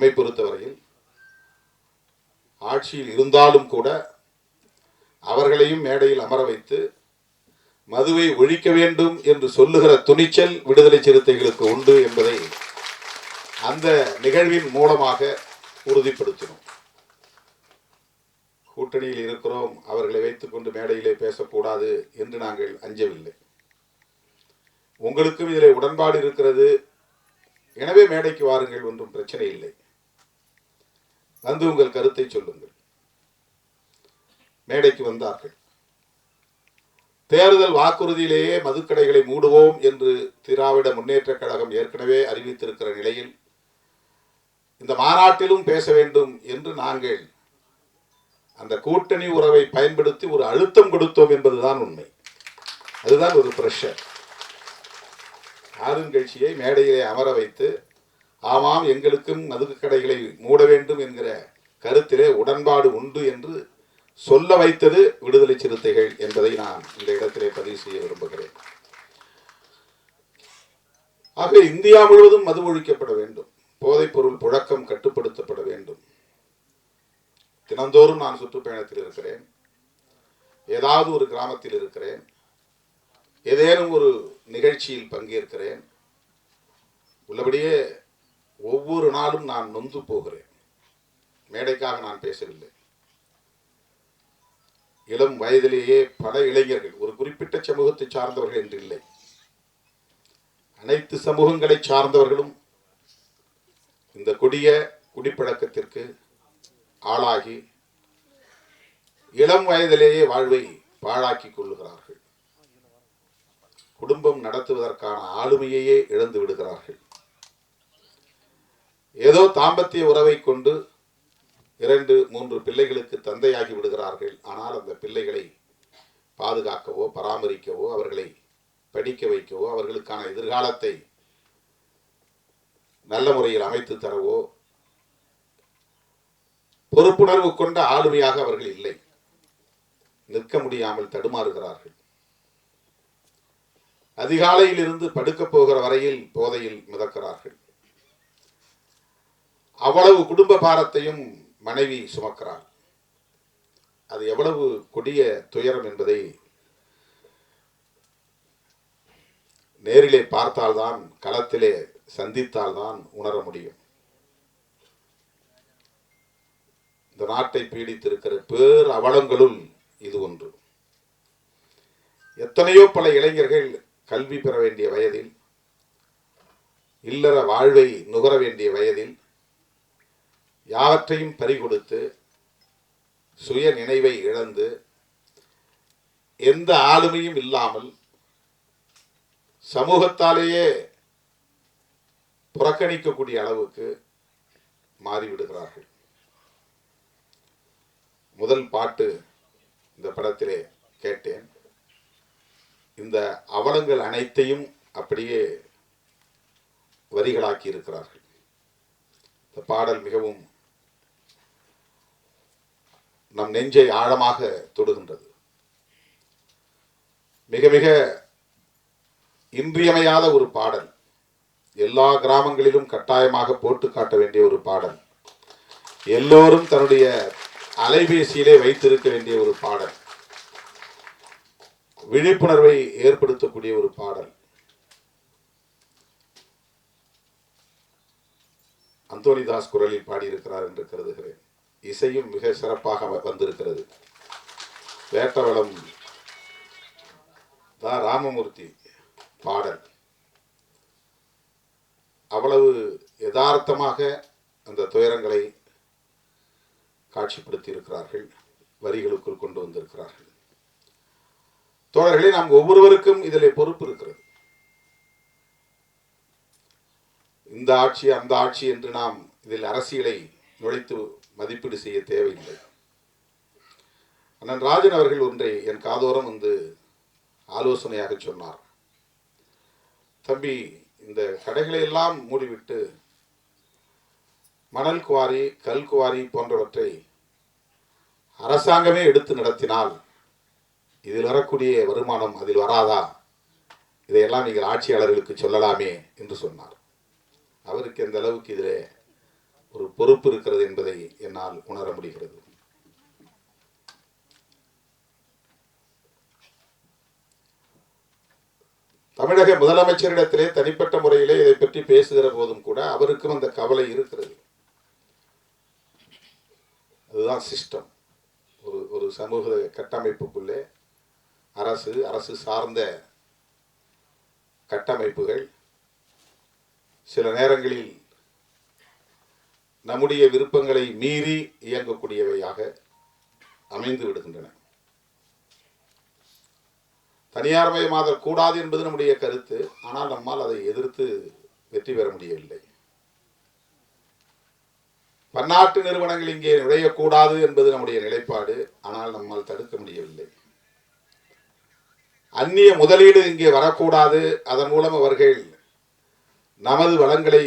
நம்மை பொறுத்தவரையில் ஆட்சியில் இருந்தாலும் கூட அவர்களையும் மேடையில் அமர வைத்து மதுவை ஒழிக்க வேண்டும் என்று சொல்லுகிற துணிச்சல் விடுதலை சிறுத்தைகளுக்கு உண்டு என்பதை அந்த நிகழ்வின் மூலமாக உறுதிப்படுத்தினோம். கூட்டணியில் இருக்கிறோம் அவர்களை வைத்துக்கொண்டு மேடையிலே பேசக்கூடாது என்று நாங்கள் அஞ்சவில்லை. உங்களுக்கும் இதில் உடன்பாடு இருக்கிறது. எனவே மேடைக்கு வாருங்கள் ஒன்றும் பிரச்சனை இல்லை. வந்து உங்கள் கருத்தை சொல்லுங்கள். மேடைக்கு வந்தார்கள். தேர்தல் வாக்குறுதியிலேயே மதுக்கடைகளை மூடுவோம் என்று திராவிட முன்னேற்றக் கழகம் ஏற்கனவே அறிவித்திருக்கிற நிலையில் இந்த மாநாட்டிலும் பேச வேண்டும் என்று நாங்கள் அந்த கூட்டணி உறவை பயன்படுத்தி ஒரு அழுத்தம் கொடுத்தோம் என்பதுதான் உண்மை. அதுதான் ஒரு பிரஷர் ஆளுங்கட்சியை மேடையிலே அமர வைத்து ஆமாம் எங்களுக்கும் மதுக்கு கடைகளை மூட வேண்டும் என்கிற கருத்திலே உடன்பாடு உண்டு என்று சொல்ல வைத்தது விடுதலை சிறுத்தைகள் என்பதை நான் இந்த இடத்திலே பதிவு செய்ய விரும்புகிறேன். ஆக இந்தியா முழுவதும் மது ஒழிக்கப்பட வேண்டும். போதைப்பொருள் புழக்கம் கட்டுப்படுத்தப்பட வேண்டும். தினந்தோறும் நான் சுற்றுப்பயணத்தில் இருக்கிறேன். ஏதாவது ஒரு கிராமத்தில் இருக்கிறேன். ஏதேனும் ஒரு நிகழ்ச்சியில் பங்கேற்கிறேன். உள்ளபடியே ஒவ்வொரு நாளும் நான் நொந்து போகிறேன். மேடைக்காக நான் பேசவில்லை. இளம் வயதிலேயே பல இளைஞர்கள் ஒரு குறிப்பிட்ட சமூகத்தை சார்ந்தவர்கள் என்று இல்லை. அனைத்து சமூகங்களை சார்ந்தவர்களும் இந்த கொடிய குடிப்பழக்கத்திற்கு ஆளாகி இளம் வயதிலேயே வாழ்வை பாழாக்கி கொள்ளுகிறார்கள். குடும்பம் நடத்துவதற்கான ஆளுமையையே இழந்து விடுகிறார்கள். ஏதோ தாம்பத்திய உறவை கொண்டு இரண்டு மூன்று பிள்ளைகளுக்கு தந்தையாகி விடுகிறார்கள். ஆனால் அந்த பிள்ளைகளை பாதுகாக்கவோ பராமரிக்கவோ அவர்களை படிக்க வைக்கவோ அவர்களுக்கான எதிர்காலத்தை நல்ல முறையில் அமைத்து தரவோ பொறுப்புணர்வு கொண்ட ஆளுமையாக அவர்கள் இல்லை. நிற்க முடியாமல் தடுமாறுகிறார்கள். அதிகாலையில் இருந்து படுக்கப் போகிற வரையில் போதையில் மிதக்கிறார்கள். அவ்வளவு குடும்ப பாரத்தையும் மனைவி சுமக்கிறாள். அது எவ்வளவு கொடிய துயரம் என்பதை நேரிலே பார்த்தால்தான் களத்திலே சந்தித்தால்தான் உணர முடியும். இந்த நாட்டை பீடித்திருக்கிற பேர் அவலங்களுள் இது ஒன்று. எத்தனையோ பல இளைஞர்கள் கல்வி பெற வேண்டிய வயதில் இல்லற வாழ்வை நுகர வேண்டிய வயதில் யாவற்றையும் பறிகொடுத்து சுய நினைவை இழந்து எந்த ஆளுமையும் இல்லாமல் சமூகத்தாலேயே புறக்கணிக்கக்கூடிய அளவுக்கு மாறிவிடுகிறார்கள். முதல் பாட்டு இந்த படத்திலே கேட்டேன். இந்த அவலங்கள் அனைத்தையும் அப்படியே வரிகளாக்கி இருக்கிறார்கள். இந்த பாடல் மிகவும் நம் நெஞ்சை ஆழமாக தொடுகின்றது. மிக மிக இன்றியமையாத ஒரு பாடல். எல்லா கிராமங்களிலும் கட்டாயமாக போட்டு காட்ட வேண்டிய ஒரு பாடல். எல்லோரும் தன்னுடைய அலைபேசியிலே வைத்திருக்க வேண்டிய ஒரு பாடல். விழிப்புணர்வை ஏற்படுத்தக்கூடிய ஒரு பாடல். அந்தோனிதாஸ் குரலில் பாடியிருக்கிறார் என்று கருதுகிறேன். இசையும் மிக சிறப்பாக வந்திருக்கிறது. வேட்டவளம் தா. ராமமூர்த்தி பாடல். அவ்வளவு யதார்த்தமாக அந்த துயரங்களை காட்சிப்படுத்தி இருக்கிறார்கள் வரிகளுக்குள் கொண்டு வந்திருக்கிறார்கள். தோழர்களே நாம் ஒவ்வொருவருக்கும் இதில் பொறுப்பு இருக்கிறது. இந்த ஆட்சி அந்த ஆட்சி என்று நாம் இதில் அரசியலை நுழைத்து மதிப்பீடு செய்ய தேவையில்லை. அண்ணன் ராஜன் அவர்கள் ஒன்றை என் காதோரம் வந்து ஆலோசனையாக சொன்னார். தம்பி இந்த கடைகளை எல்லாம் மூடிவிட்டு மணல் குவாரி கல் குவாரி போன்றவற்றை அரசாங்கமே எடுத்து நடத்தினால் இதில் வரக்கூடிய வருமானம் அதில் வராதா? இதையெல்லாம் நீங்கள் ஆட்சியாளர்களுக்கு சொல்லலாமே என்று சொன்னார். அவருக்கு எந்த அளவுக்கு இதிலே ஒரு பொறுப்பு இருக்கிறது என்பதை என்னால் உணர முடிகிறது. தமிழக முதலமைச்சரிடத்திலே தனிப்பட்ட முறையிலே இதை பற்றி பேசுகிற போதும் கூட அவருக்கும் அந்த கவலை இருக்கிறது. அதுதான் சிஸ்டம். ஒரு ஒரு சமூக கட்டமைப்புக்குள்ளே அரசு அரசு சார்ந்த கட்டமைப்புகள் சில நேரங்களில் நம்முடைய விருப்பங்களை மீறி இயங்கக்கூடியவையாக அமைந்து விடுகின்றன. தனியார்மயமாதல் கூடாது என்பது நம்முடைய கருத்து. ஆனால் நம்மால் அதை எதிர்த்து வெற்றி பெற முடியவில்லை. பன்னாட்டு நிறுவனங்கள் இங்கே நுழையக்கூடாது என்பது நம்முடைய நிலைப்பாடு. ஆனால் நம்மால் தடுக்க முடியவில்லை. அந்நிய முதலீடு இங்கே வரக்கூடாது. அதன் மூலம் அவர்கள் நமது வளங்களை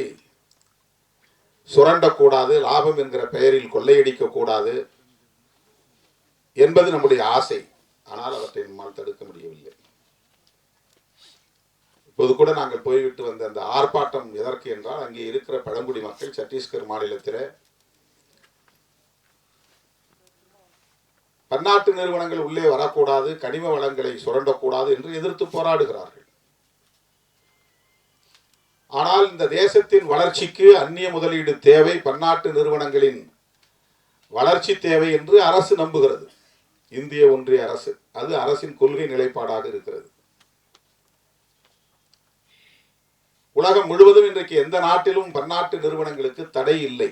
சுரண்டக்கூடாது லாபம் என்கிற பெயரில் கொள்ளையடிக்க கூடாது என்பது நம்முடைய ஆசை. ஆனால் அவற்றை நம்மால் தடுக்க முடியவில்லை. இப்போது கூட நாங்கள் போய்விட்டு வந்த அந்த ஆர்ப்பாட்டம் எதற்கு என்றால் அங்கே இருக்கிற பழங்குடி மக்கள் சத்தீஸ்கர் மாநிலத்தில் பன்னாட்டு நிறுவனங்கள் உள்ளே வரக்கூடாது கனிம வளங்களை சுரண்டக்கூடாது என்று எதிர்த்து போராடுகிறார்கள். ஆனால் இந்த தேசத்தின் வளர்ச்சிக்கு அந்நிய முதலீடு தேவை பன்னாட்டு நிறுவனங்களின் வளர்ச்சி தேவை என்று அரசு நம்புகிறது. இந்திய ஒன்றிய அரசு. அது அரசின் கொள்கை நிலைப்பாடாக இருக்கிறது. உலகம் முழுவதும் இன்றைக்கு எந்த நாட்டிலும் பன்னாட்டு நிறுவனங்களுக்கு தடை இல்லை.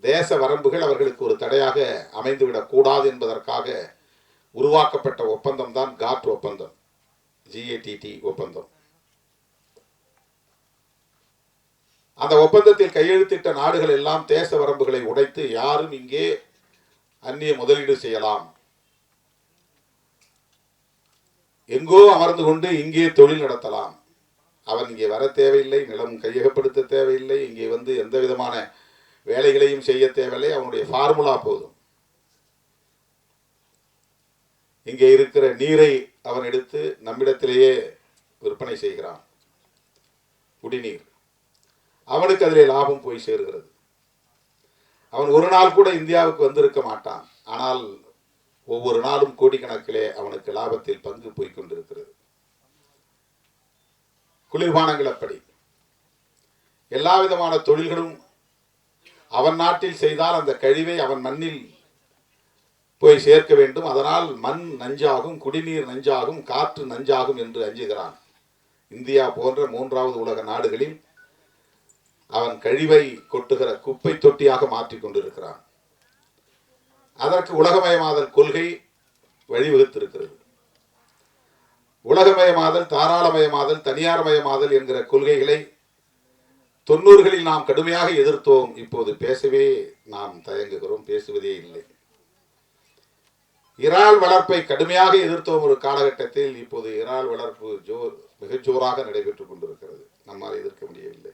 தேச வரம்புகள் அவர்களுக்கு ஒரு தடையாக அமைந்துவிடக்கூடாது என்பதற்காக உருவாக்கப்பட்ட ஒப்பந்தம். தான் காட் ஒப்பந்தம் ஜிஏடிடி ஒப்பந்தம். அந்த ஒப்பந்தத்தில் கையெழுத்திட்ட நாடுகள் எல்லாம் தேச வரம்புகளை உடைத்து யாரும் இங்கே அந்நிய முதலீடு செய்யலாம். எங்கோ அமர்ந்து கொண்டு இங்கே தொழில் நடத்தலாம். அவன் இங்கே வர தேவையில்லை நிலம் கையகப்படுத்த தேவையில்லை இங்கே வந்து எந்த விதமான வேலைகளையும் செய்ய தேவையில்லை அவனுடைய ஃபார்முலா போதும். இங்கே இருக்கிற நீரை அவன் எடுத்து நம்மிடத்திலேயே விற்பனை செய்கிறான். குடிநீர். அவனுக்கு அதிலே லாபம் போய் சேர்கிறது. அவன் ஒரு நாள் கூட இந்தியாவுக்கு வந்திருக்க மாட்டான். ஆனால் ஒவ்வொரு நாளும் கோடிக்கணக்கிலே அவனுக்கு லாபத்தில் பங்கு போய்கொண்டிருக்கிறது குளிர்பானங்கள் அப்படி. எல்லா விதமான தொழில்களும் அவன் நாட்டில் செய்தால் அந்த கழிவை அவன் மண்ணில் போய் சேர்க்க வேண்டும். அதனால் மண் நஞ்சாகும் குடிநீர் நஞ்சாகும் காற்று நஞ்சாகும் என்று அஞ்சுகிறான். இந்தியா போன்ற மூன்றாவது உலக நாடுகளில் அவன் கழிவை கொட்டுகிற குப்பை தொட்டியாக மாற்றி கொண்டிருக்கிறான். அதற்கு உலகமயமாதல் கொள்கை வழிவகுத்திருக்கிறது. உலகமயமாதல் தாராளமயமாதல் தனியார்மயமாதல் என்கிற கொள்கைகளை தொண்ணூறுகளில் நாம் கடுமையாக எதிர்த்தோம். இப்போது பேசவே நாம் தயங்குகிறோம். பேசுவதே இல்லை. இறால் வளர்ப்பை கடுமையாக எதிர்த்தோம் ஒரு காலகட்டத்தில். இப்போது இறால் வளர்ப்பு ஜோர் மிக ஜோராக நடைபெற்றுக் கொண்டிருக்கிறது. நம்மால் எதிர்க்க முடியவில்லை.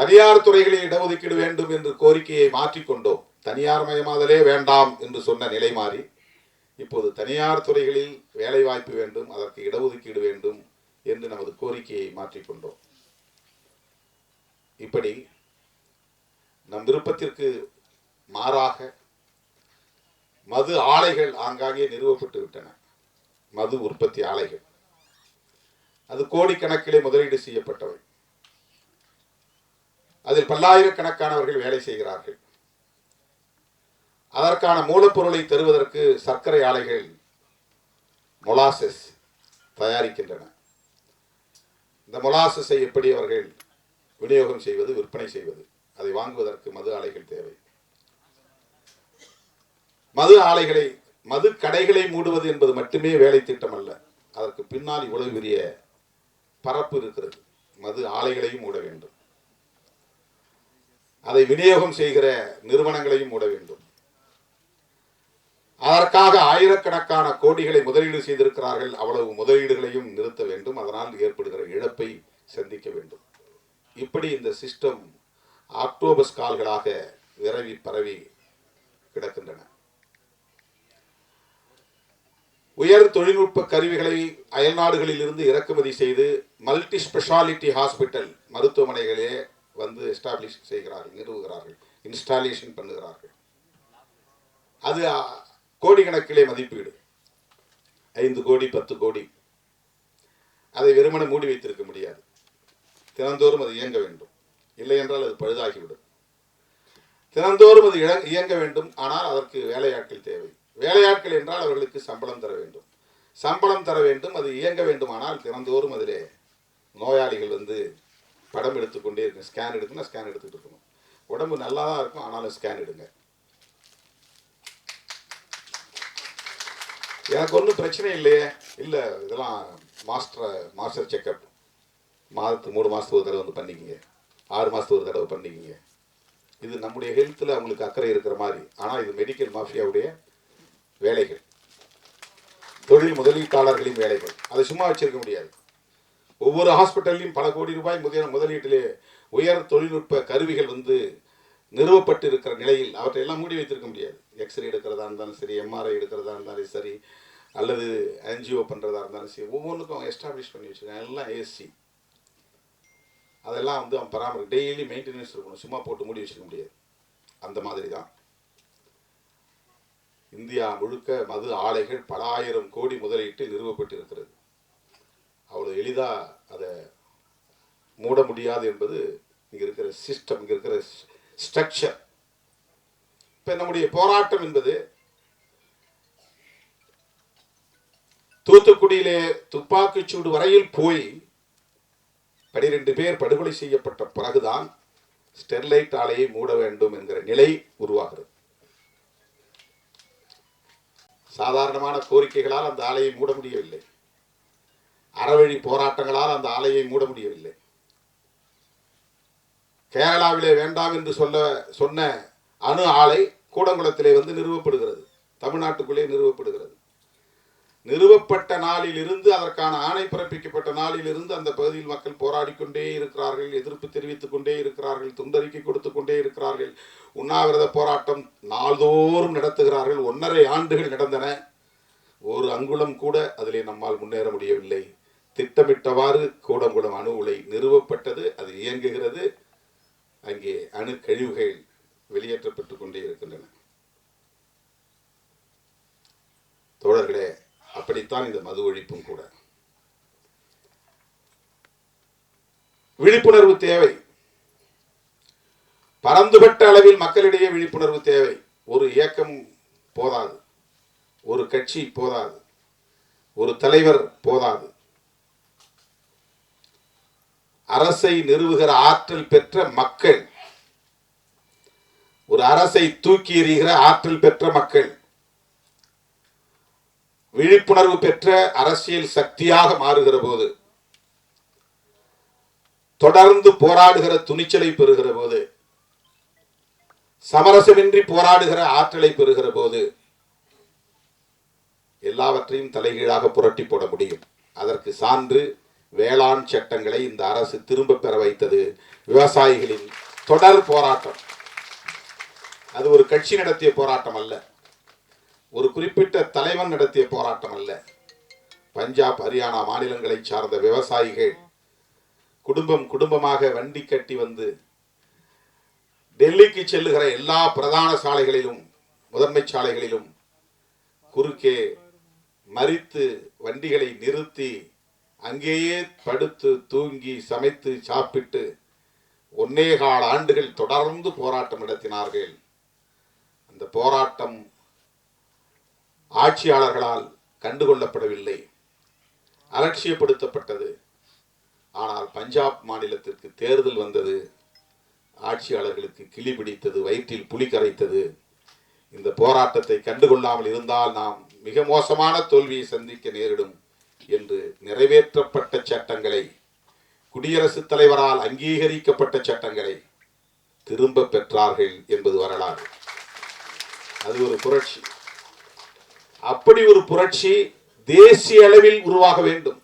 தனியார் துறைகளில் இடஒதுக்கீடு வேண்டும் என்று கோரிக்கையை மாற்றிக்கொண்டோம். தனியார் மயமாதலே வேண்டாம் என்று சொன்ன நிலை மாறி இப்போது தனியார் துறைகளில் வேலை வாய்ப்பு வேண்டும் அதற்கு இடஒதுக்கீடு வேண்டும் என்று நமது கோரிக்கையை மாற்றிக்கொண்டோம். இப்படி நம் விருப்பத்திற்கு மாறாக மது ஆலைகள் ஆங்காங்கே நிறுவப்பட்டு விட்டன. மது உற்பத்தி ஆலைகள். அது கோடிக்கணக்கிலே முதலீடு செய்யப்பட்டவை. அதில் பல்லாயிரக்கணக்கானவர்கள் வேலை செய்கிறார்கள். அதற்கான மூலப்பொருளை தருவதற்கு சர்க்கரை ஆலைகள் மொலாசஸ் தயாரிக்கின்றன. இந்த மொலாசஸை எப்படி அவர்கள் விநியோகம் செய்வது விற்பனை செய்வது? அதை வாங்குவதற்கு மது ஆலைகள் தேவை. மது ஆலைகளை மது கடைகளை மூடுவது என்பது மட்டுமே வேலை திட்டம் அல்ல. அதற்கு பின்னால் இவ்வளவு பெரிய பரப்பு இருக்கிறது. மது ஆலைகளையும் மூட வேண்டும். அதை விநியோகம் செய்கிற நிறுவனங்களையும் மூட வேண்டும். அதற்காக ஆயிரக்கணக்கான கோடிகளை முதலீடு செய்திருக்கிறார்கள். அவ்வளவு முதலீடுகளையும் நிறுத்த வேண்டும். அதனால் ஏற்படுகிற இழப்பை சந்திக்க வேண்டும். இப்படி இந்த சிஸ்டம் ஆக்டோபஸ் கால்களாக விரவி பரவி கிடக்கின்றன. உயர் தொழில்நுட்ப கருவிகளை அயல்நாடுகளில் இருந்து இறக்குமதி செய்து மல்டி ஸ்பெஷாலிட்டி ஹாஸ்பிட்டல் மருத்துவமனைகளே வந்து எஸ்டாப்ளிஷ் செய்கிறார்கள் நிறுவுகிறார்கள் இன்ஸ்டாலேஷன் பண்ணுகிறார்கள். அது கோடிக்கணக்கிலே மதிப்பீடு. ஐந்து கோடி பத்து கோடி. அதை வெறுமனே மூடி வைத்திருக்க முடியாது. தினந்தோறும் அது இயங்க வேண்டும். இல்லை என்றால் அது பழுதாகிவிடும். தினந்தோறும் அது இயங்க வேண்டும். ஆனால் அதற்கு வேலையாட்கள் தேவை. வேலையாட்கள் என்றால் அவர்களுக்கு சம்பளம் தர வேண்டும். சம்பளம் தர வேண்டும் அது இயங்க வேண்டுமானால் தினந்தோறும் அதிலே நோயாளிகள் வந்து படம் எடுத்துக்கொண்டே இருக்கணும் ஸ்கேன் எடுக்கணும் ஸ்கேன் எடுத்துட்டு இருக்கணும். உடம்பு நல்லா தான் இருக்கும் ஆனாலும் ஸ்கேன் எடுங்க. எனக்கு ஒன்றும் பிரச்சனை இல்லையே. இல்லை இதெல்லாம் மாஸ்டர் மாஸ்டர் செக்கப் மாதத்துக்கு மூணு மாதத்துக்கு ஒரு தடவை வந்து பண்ணிக்கிங்க. ஆறு மாதத்துக்கு ஒரு தடவை பண்ணிக்கிங்க. இது நம்முடைய ஹெல்த்தில் அவங்களுக்கு அக்கறை இருக்கிற மாதிரி. ஆனால் இது மெடிக்கல் மாஃபியாவுடைய வேலைகள். தொழில் முதலீட்டாளர்களின் வேலைகள். அதை சும்மா வச்சிருக்க முடியாது. ஒவ்வொரு ஹாஸ்பிட்டல்லையும் பல கோடி ரூபாய் முதல முதலீட்டிலே உயர் தொழில்நுட்ப கருவிகள் வந்து நிறுவப்பட்டு இருக்கிற நிலையில் அவற்றை எல்லாம் மூடி வைத்திருக்க முடியாது. எக்ஸ்ரே எடுக்கிறதா இருந்தாலும் சரி எம்ஆர்ஐ எடுக்கிறதா இருந்தாலும் சரி அல்லது என்ஜிஓ பண்ணுறதா இருந்தாலும் சரி ஒவ்வொன்றுக்கும் எஸ்டாப்ளிஷ் பண்ணி வச்சுருக்காங்க. எல்லாம் ஏசி அதெல்லாம் வந்து அவன் பராமரி டெய்லி மெயின்டெனன்ஸ் இருக்கணும். சும்மா போட்டு மூடி வச்சுக்க முடியாது. அந்த மாதிரி தான் இந்தியா முழுக்க மது ஆலைகள் பல ஆயிரம் கோடி முதலீட்டு நிறுவப்பட்டு இருக்கிறது அவ்வளோ எளிதாக அதை மூட முடியாது என்பது இங்கே இருக்கிற சிஸ்டம் இங்கே இருக்கிற ஸ்ட்ரக்சர் இப்போ நம்முடைய போராட்டம் என்பது தூத்துக்குடியிலே துப்பாக்கிச் சூடு வரையில் போய் பனிரெண்டு பேர் படுகொலை செய்யப்பட்ட பிறகுதான் ஸ்டெர்லைட் ஆலையை மூட வேண்டும் என்கிற நிலை உருவாகிறது. சாதாரணமான கோரிக்கைகளால் அந்த ஆலையை மூட முடியவில்லை. அறவழி போராட்டங்களால் அந்த ஆலையை மூட முடியவில்லை. கேரளாவிலே வேண்டாம் என்று சொல்ல சொன்ன அணு ஆலை கூடங்குளத்திலே வந்து நிறுவப்படுகிறது. தமிழ்நாட்டுக்குள்ளே நிறுவப்படுகிறது. நிறுவப்பட்ட நாளிலிருந்து அதற்கான ஆணை பிறப்பிக்கப்பட்ட நாளிலிருந்து அந்த பகுதியில் மக்கள் போராடி கொண்டே இருக்கிறார்கள் எதிர்ப்பு தெரிவித்துக் கொண்டே இருக்கிறார்கள் துண்டறிக்கை கொடுத்து கொண்டே இருக்கிறார்கள். உண்ணாவிரத போராட்டம் நாள்தோறும் நடத்துகிறார்கள். ஒன்றரை ஆண்டுகள் நடந்தன. ஒரு அங்குலம் கூட அதிலே நம்மால் முன்னேற முடியவில்லை. திட்டமிட்டவாறு கூடங்குளம் அணு உலை நிறுவப்பட்டது அது இயங்குகிறது. அங்கே அணு கழிவுகள் வெளியேற்றப்பட்டு கொண்டே இருக்கின்றன. தோழர்களே அப்படித்தான் இந்த மது ஒழிப்பும் கூட. விழிப்புணர்வு தேவை. பரந்துபட்ட அளவில் மக்களிடையே விழிப்புணர்வு தேவை. ஒரு இயக்கம் போதாது. ஒரு கட்சி போதாது. ஒரு தலைவர் போதாது. அரசை நிறுவுகிற ஆற்றல் பெற்ற மக்கள். ஒரு அரசை தூக்கி எறிகிற ஆற்றல் பெற்ற மக்கள். விழிப்புணர்வு பெற்ற அரசியல் சக்தியாக மாறுகிற போது. தொடர்ந்து போராடுகிற துணிச்சலை பெறுகிற போது. சமரசமின்றி போராடுகிற ஆற்றலை பெறுகிற போது. எல்லாவற்றையும் தலைகீழாக புரட்டி போட முடியும். அதற்கு சான்று வேளாண் சட்டங்களை இந்த அரசு திரும்ப பெற வைத்தது விவசாயிகளின் தொடர் போராட்டம். அது ஒரு கட்சி நடத்திய போராட்டம் அல்ல. ஒரு குறிப்பிட்ட தலைவன் நடத்திய போராட்டம் அல்ல. பஞ்சாப் ஹரியானா மாநிலங்களை சார்ந்த விவசாயிகள் குடும்பம் குடும்பமாக வண்டி கட்டி வந்து டெல்லிக்கு செல்லுகிற எல்லா பிரதான சாலைகளிலும் முதன்மை சாலைகளிலும் குறுக்கே மறித்து வண்டிகளை நிறுத்தி அங்கேயே படுத்து தூங்கி சமைத்து சாப்பிட்டு ஒன்னே கால ஆண்டுகள் தொடர்ந்து போராட்டம் நடத்தினார்கள். அந்த போராட்டம் ஆட்சியாளர்களால் கண்டுகொள்ளப்படவில்லை. அலட்சியப்படுத்தப்பட்டது. ஆனால் பஞ்சாப் மாநிலத்திற்கு தேர்தல் வந்தது. ஆட்சியாளர்களுக்கு கிளி பிடித்தது வயிற்றில் புலி கரைத்தது. இந்த போராட்டத்தை கண்டுகொள்ளாமல் இருந்தால் நாம் மிக மோசமான தோல்வியை சந்திக்க நேரிடும். என்று நிறைவேற்றப்பட்ட சட்டங்களை குடியரசுத் தலைவரால் அங்கீகரிக்கப்பட்ட சட்டங்களை திரும்ப பெற்றார்கள் என்பது வரலாறு. அது ஒரு புரட்சி. அப்படி ஒரு புரட்சி தேசிய அளவில் உருவாக வேண்டும்.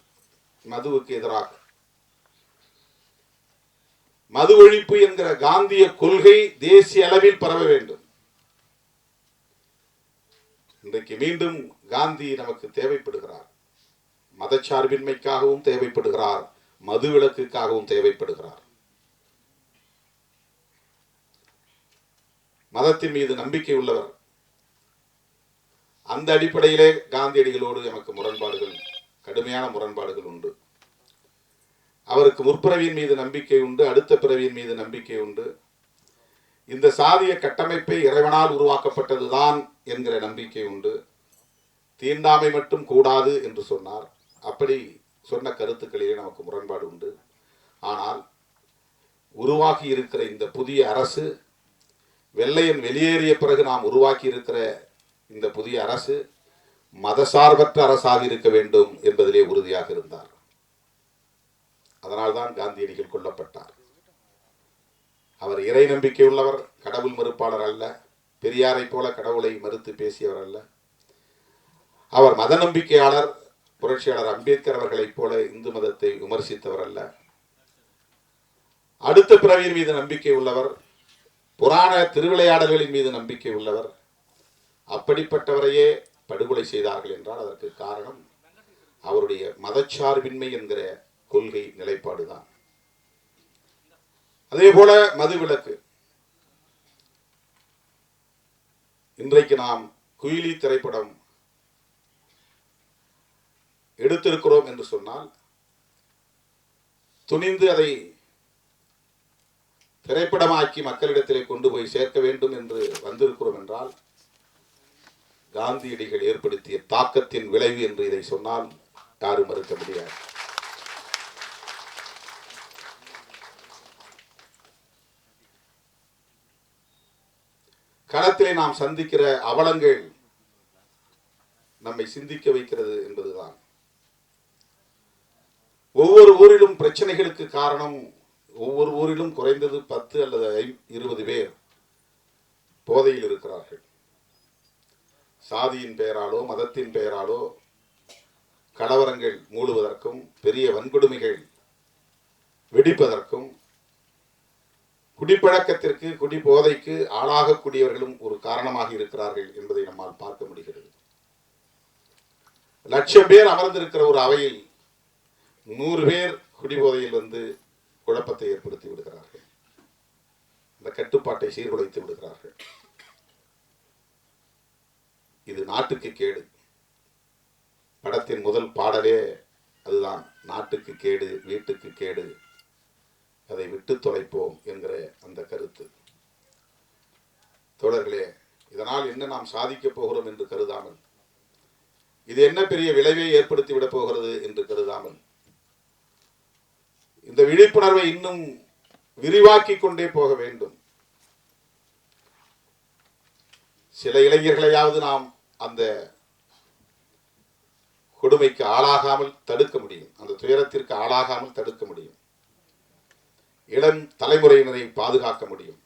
மதுவுக்கு எதிராக. மது ஒழிப்பு என்கிற காந்திய கொள்கை தேசிய அளவில் பரவ வேண்டும். இன்றைக்கு மீண்டும் காந்தி நமக்கு தேவைப்படுகிறார். மதச்சார்பின்மைக்காகவும் தேவைப்படுகிறார் மது விளக்குக்காகவும் தேவைப்படுகிறார். மதத்தின் மீது நம்பிக்கை உள்ளவர் அந்த அடிப்படையிலே காந்தியடிகளோடு எனக்கு முரண்பாடுகள் கடுமையான முரண்பாடுகள் உண்டு. அவருக்கு முற்பிறவியின் மீது நம்பிக்கை உண்டு அடுத்த பிறவியின் மீது நம்பிக்கை உண்டு. இந்த சாதிய கட்டமைப்பை இறைவனால் உருவாக்கப்பட்டதுதான் என்கிற நம்பிக்கை உண்டு. தீண்டாமை மட்டும் கூடாது என்று சொன்னார். அப்படி சொன்ன கருத்துக்களிலே நமக்கு முரண்பாடு உண்டு. ஆனால் உருவாகி இருக்கிற இந்த புதிய அரசு வெள்ளையன் வெளியேறிய பிறகு நாம் உருவாக்கி இருக்கிற இந்த புதிய அரசு மதசார்பற்ற அரசாக இருக்க வேண்டும் என்பதிலே உறுதியாக இருந்தார். அதனால்தான் காந்தியடிகள் கொல்லப்பட்டார். அவர் இறை நம்பிக்கை உள்ளவர் கடவுள் மறுப்பாளர் அல்ல பெரியாரை போல கடவுளை மறுத்து பேசியவர் அல்ல. அவர் மத நம்பிக்கையாளர் புரட்சியாளர் அம்பேத்கர் அவர்களைப் போல இந்து மதத்தை விமர்சித்தவர் அல்ல. அடுத்த பிறவியின் மீது நம்பிக்கை உள்ளவர் புராண திருவிளையாடல்களின் மீது நம்பிக்கை உள்ளவர் அப்படிப்பட்டவரையே படுகொலை செய்தார்கள் என்றால் அதற்கு காரணம் அவருடைய மதச்சார்பின்மை என்கிற கொள்கை நிலைப்பாடுதான். அதே போல மதுவிலக்கு. இன்றைக்கு நாம் குயிலி திரைப்படம் எடுத்திருக்கிறோம் என்று சொன்னால் துணிந்து அதை திரைப்படமாக்கி மக்களிடத்திலே கொண்டு போய் சேர்க்க வேண்டும் என்று வந்திருக்கிறோம் என்றால் காந்தியடிகள் ஏற்படுத்திய தாக்கத்தின் விளைவு என்று இதை சொன்னால் யாரும் மறுக்க முடியாது. களத்திலே நாம் சந்திக்கிற அவலங்கள் நம்மை சிந்திக்க வைக்கிறது என்பதுதான். ஒவ்வொரு ஊரிலும் பிரச்சனைகளுக்கு காரணம் ஒவ்வொரு ஊரிலும் குறைந்தது பத்து அல்லது ஐ- இருபது பேர் போதையில் இருக்கிறார்கள். சாதியின் பெயராலோ மதத்தின் பெயராலோ கலவரங்கள் மூடுவதற்கும் பெரிய வன்கொடுமைகள் வெடிப்பதற்கும் குடிப்பழக்கத்திற்கு குடி போதைக்கு ஆளாகக்கூடியவர்களும் ஒரு காரணமாக இருக்கிறார்கள் என்பதை நம்மால் பார்க்க முடிகிறது. லட்சம் பேர் அமர்ந்திருக்கிற ஒரு அவையில் நூறு பேர் குடிபோதையில் வந்து குழப்பத்தை ஏற்படுத்தி விடுகிறார்கள். இந்த கட்டுப்பாட்டை சீர்குலைத்து விடுகிறார்கள். இது நாட்டுக்கு கேடு. படத்தின் முதல் பாடலே அதுதான். நாட்டுக்கு கேடு வீட்டுக்கு கேடு. அதை விட்டு தொலைப்போம் என்கிற அந்த கருத்து. தோழர்களே இதனால் என்ன நாம் சாதிக்கப் போகிறோம் என்று கருதாமல் இது என்ன பெரிய விளைவை ஏற்படுத்தி விடப் போகிறது என்று கருதாமல் இந்த விழிப்புணர்வை இன்னும் விரிவாக்கிக் கொண்டே போக வேண்டும். சில இளைஞர்களையாவது நாம் அந்த கொடுமைக்கு ஆளாகாமல் தடுக்க முடியும். அந்த துயரத்திற்கு ஆளாகாமல் தடுக்க முடியும். இளம் தலைமுறையினரை பாதுகாக்க முடியும்.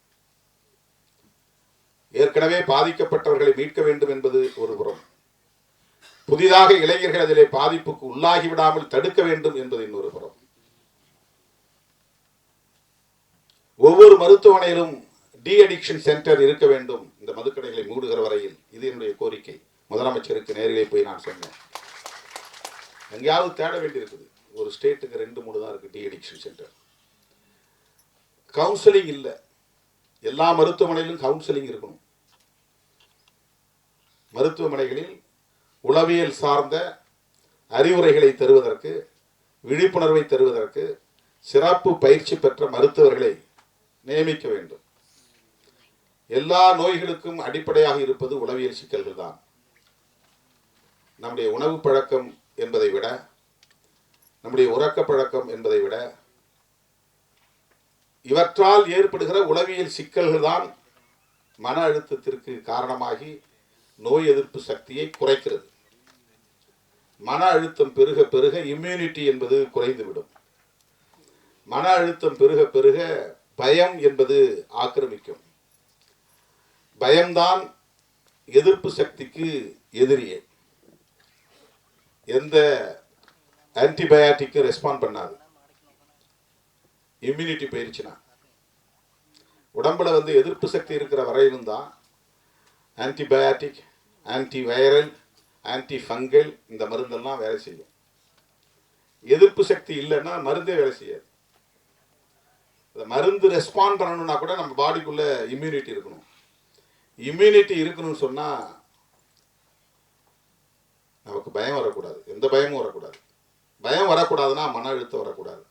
ஏற்கனவே பாதிக்கப்பட்டவர்களை மீட்க வேண்டும் என்பது ஒரு புறம். புதிதாக இளைஞர்கள் அதிலே பாதிப்புக்கு உள்ளாகி விடாமல் தடுக்க வேண்டும் என்பது இன்னொரு புறம். ஒவ்வொரு மருத்துவமனையிலும் டி அடிக்ஷன் சென்டர் இருக்க வேண்டும். இந்த மதுக்கடைகளை மூடுகிற வரையில் இது என்னுடைய கோரிக்கை. முதலமைச்சருக்கு நேரிலே போய் நான் சொன்னேன். எங்கேயாவது தேட வேண்டியிருக்குது. ஒரு ஸ்டேட்டுக்கு ரெண்டு மூணு தான் இருக்கு டி அடிக்ஷன் சென்டர். கவுன்சிலிங் இல்லை. எல்லா மருத்துவமனையிலும் கவுன்சிலிங் இருக்கணும். மருத்துவமனைகளில் உளவியல் சார்ந்த அறிவுரைகளை தருவதற்கு விழிப்புணர்வை தருவதற்கு சிறப்பு பயிற்சி பெற்ற மருத்துவர்களை நியமிக்க வேண்டும். எல்லா நோய்களுக்கும் அடிப்படையாக இருப்பது உளவியல் சிக்கல்கள் தான். நம்முடைய உணவு பழக்கம் என்பதை விட நம்முடைய உறக்க பழக்கம் என்பதை விட இவற்றால் ஏற்படுகிற உளவியல் சிக்கல்கள் தான் மன அழுத்தத்திற்கு காரணமாகி நோய் எதிர்ப்பு சக்தியை குறைக்கிறது. மன அழுத்தம் பெருக பெருக இம்யூனிட்டி என்பது குறைந்துவிடும். மன அழுத்தம் பெருக பெருக பயம் என்பது ஆக்கிரமிக்கும். பயம்தான் எதிர்ப்பு சக்திக்கு எதிரியே. எந்த ஆன்டிபயாட்டிக்கும் ரெஸ்பாண்ட் பண்ணாது. இம்யூனிட்டி போயிருச்சுன்னா. உடம்புல வந்து எதிர்ப்பு சக்தி இருக்கிற வரையிலும் தான் antibiotic anti viral anti fungal இந்த மருந்தெல்லாம் வேலை செய்யும். எதிர்ப்பு சக்தி இல்லைன்னா மருந்தே வேலை செய்யாது. மருந்து ரெஸ்பாண்ட் பண்ணணும்னா கூட நம்ம பாடிக்குள்ளே இம்யூனிட்டி இருக்கணும். இம்யூனிட்டி இருக்கணும்னு சொன்னால் நமக்கு பயம் வரக்கூடாது. எந்த பயமும் வரக்கூடாது. பயம் வரக்கூடாதுன்னா மன அழுத்தம் வரக்கூடாது.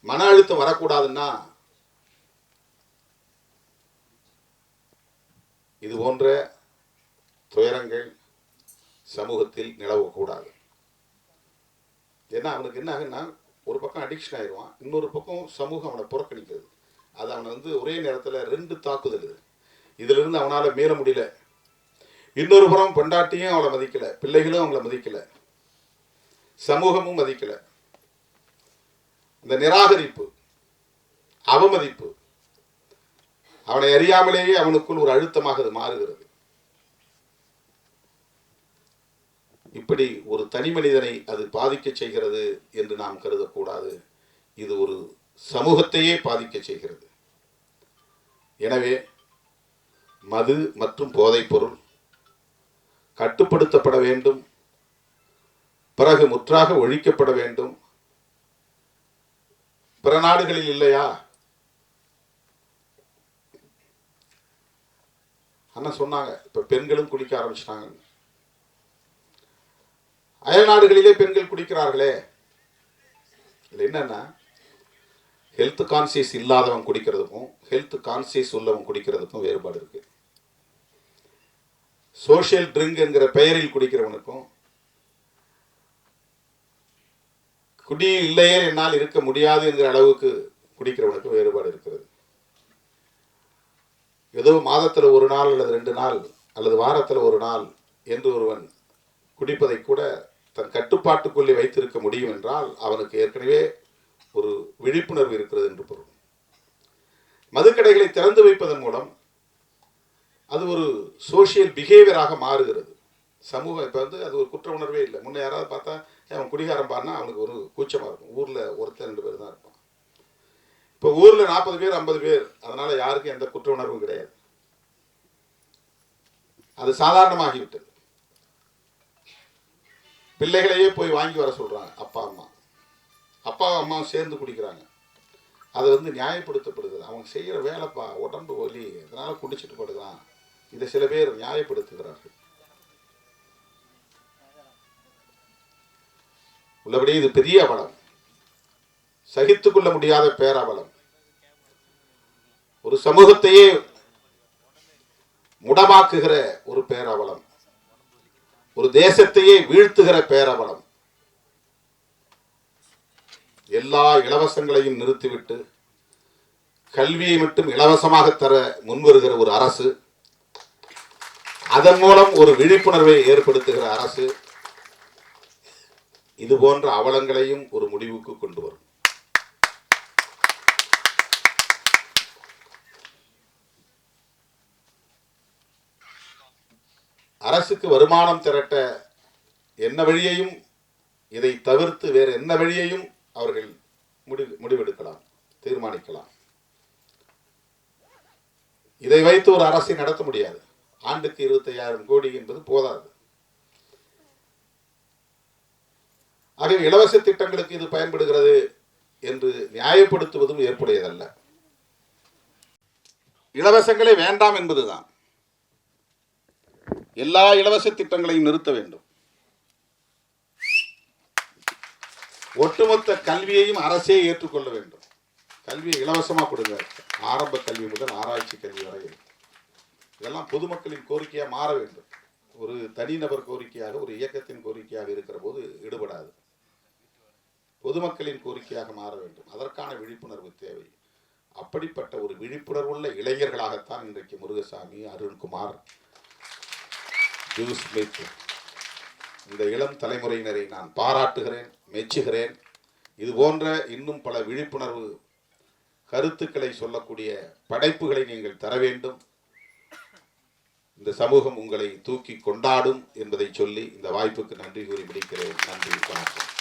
மன அழுத்தம் வரக்கூடாதுன்னா இது போன்ற துயரங்கள் சமூகத்தில் நிலவக்கூடாது. ஏன்னா அவனுக்கு என்ன ஆகுன்னா ஒரு பக்கம் அடிக்ஷன் ஆயிடுவான் இன்னொரு பக்கம் சமூகம் அவனை புறக்கணிக்கிறது. அது அவனை வந்து ஒரே நேரத்தில் ரெண்டு தாக்குதல் இது. இதிலிருந்து அவனால் மீற முடியல. இன்னொரு புறம் பொண்டாட்டியும் அவளை மதிக்கல பிள்ளைகளும் அவங்கள மதிக்கல. சமூகமும் மதிக்கல. இந்த நிராகரிப்பு அவமதிப்பு அவனை அறியாமலேயே அவனுக்குள் ஒரு அழுத்தமாக அது மாறுகிறது. இப்படி ஒரு தனி மனிதனை அது பாதிக்க செய்கிறது என்று நாம் கருதக்கூடாது. இது ஒரு சமூகத்தையே பாதிக்க செய்கிறது. எனவே மது மற்றும் போதைப்பொருள் கட்டுப்படுத்தப்பட வேண்டும். பிறகு முற்றாக ஒழிக்கப்பட வேண்டும். பிற நாடுகளில் இல்லையா? அண்ணா சொன்னாங்க இப்ப பெண்களும் குடிக்க ஆரம்பிச்சிட்டாங்க. அயல்நாடுகளிலே பெண்கள் குடிக்கிறார்களே. இது என்னென்னா ஹெல்த் கான்சியஸ் இல்லாதவன் குடிக்கிறதுக்கும் ஹெல்த் கான்சியஸ் உள்ளவன் குடிக்கிறதுக்கும் வேறுபாடு இருக்கு. சோஷியல் ட்ரிங்க்ங்கிற பெயரில் குடிக்கிறவனுக்கும் குடி இல்லையே என்னால் இருக்க முடியாது என்கிற அளவுக்கு குடிக்கிறவனுக்கும் வேறுபாடு இருக்கிறது. ஏதோ மாதத்தில் ஒரு நாள் அல்லது ரெண்டு நாள் அல்லது வாரத்தில் ஒரு நாள் என்று ஒருவன் குடிப்பதை கூட தன் கட்டுப்பாட்டுக்குள்ளே வைத்திருக்க முடியும் என்றால் அவனுக்கு ஏற்கனவே ஒரு விழிப்புணர்வு இருக்கிறது என்று பொருள். மதுக்கடைகளை திறந்து வைப்பதன் மூலம் அது ஒரு சோஷியல் பிஹேவியராக மாறுகிறது. சமூகம் இப்போ வந்து அது ஒரு குற்ற உணர்வே இல்லை. முன்ன யாராவது பார்த்தா அவன் குடிகாரன் பாருனா அவனுக்கு ஒரு கூச்சமாக இருக்கும். ஊரில் ஒருத்தர் ரெண்டு பேர் தான் இருப்பான். இப்போ ஊரில் நாற்பது பேர் ஐம்பது பேர் அதனால் யாருக்கும் எந்த குற்ற உணர்வும் கிடையாது. அது சாதாரணமாகிவிட்டது. பிள்ளைகளையே போய் வாங்கி வர சொல்கிறாங்க அப்பா அம்மா. அப்பா அம்மாவும் சேர்ந்து குடிக்கிறாங்க. அது வந்து நியாயப்படுத்தப்படுது அவங்க செய்கிற வேலைப்பா உடம்பு வலி இதனால் குடிச்சிட்டு படுக்கிறான்? இதை சில பேர் நியாயப்படுத்துகிறார்கள். உள்ளபடி இது பெரிய அவலம். சகித்து கொள்ள முடியாத பேரவலம். ஒரு சமூகத்தையே முடமாக்குகிற ஒரு பேரவலம். ஒரு தேசத்தையே வீழ்த்துகிற பேரவலம். எல்லா இலவசங்களையும் நிறுத்திவிட்டு கல்வியை மட்டும் இலவசமாக தர முன்வருகிற ஒரு அரசு அதன் மூலம் ஒரு விழிப்புணர்வை ஏற்படுத்துகிற அரசு இது போன்ற அவலங்களையும் ஒரு முடிவுக்கு கொண்டு வரும். அரசுக்கு வருமானம் திரட்ட என்ன வழியையும் இதை தவிர்த்து வேறு என்ன வழியையும் அவர்கள் முடிவு முடிவெடுக்கலாம் தீர்மானிக்கலாம். இதை வைத்து ஒரு அரசை நடத்த முடியாது. ஆண்டுக்கு இருபத்தையாயிரம் கோடி என்பது போதாது. ஆகவே இலவச திட்டங்களுக்கு இது பயன்படுகிறது என்று நியாயப்படுத்துவதும் ஏற்புடையதல்ல. இலவசங்களே வேண்டாம் என்பதுதான். எல்லா இலவச திட்டங்களையும் நிறுத்த வேண்டும். ஒட்டுமொத்த கல்வியையும் அரசே ஏற்றுக்கொள்ள வேண்டும். கல்வியை இலவசமா கொடுங்க. ஆரம்ப கல்வி முதல் ஆராய்ச்சி கல்வி வரை. இதெல்லாம் பொதுமக்களின் கோரிக்கையாக மாற வேண்டும். ஒரு தனிநபர் கோரிக்கையாக ஒரு இயக்கத்தின் கோரிக்கையாக இருக்கிற போது ஈடுபடாது. பொதுமக்களின் கோரிக்கையாக மாற வேண்டும். அதற்கான விழிப்புணர்வு தேவை. அப்படிப்பட்ட ஒரு விழிப்புணர்வுள்ள இளைஞர்களாகத்தான் இன்றைக்கு முருகசாமி அருண்குமார் ஜூஸ் ஸ்மித் இந்த இளம் தலைமுறையினரை நான் பாராட்டுகிறேன் மெச்சுகிறேன். இது போன்ற இன்னும் பல விழிப்புணர்வு கருத்துக்களை சொல்லக்கூடிய படைப்புகளை நீங்கள் தர வேண்டும். இந்த சமூகம் உங்களை தூக்கி கொண்டாடும் என்பதை சொல்லி இந்த வாய்ப்புக்கு நன்றி கூறி முடிக்கிறேன். நன்றி வணக்கம்.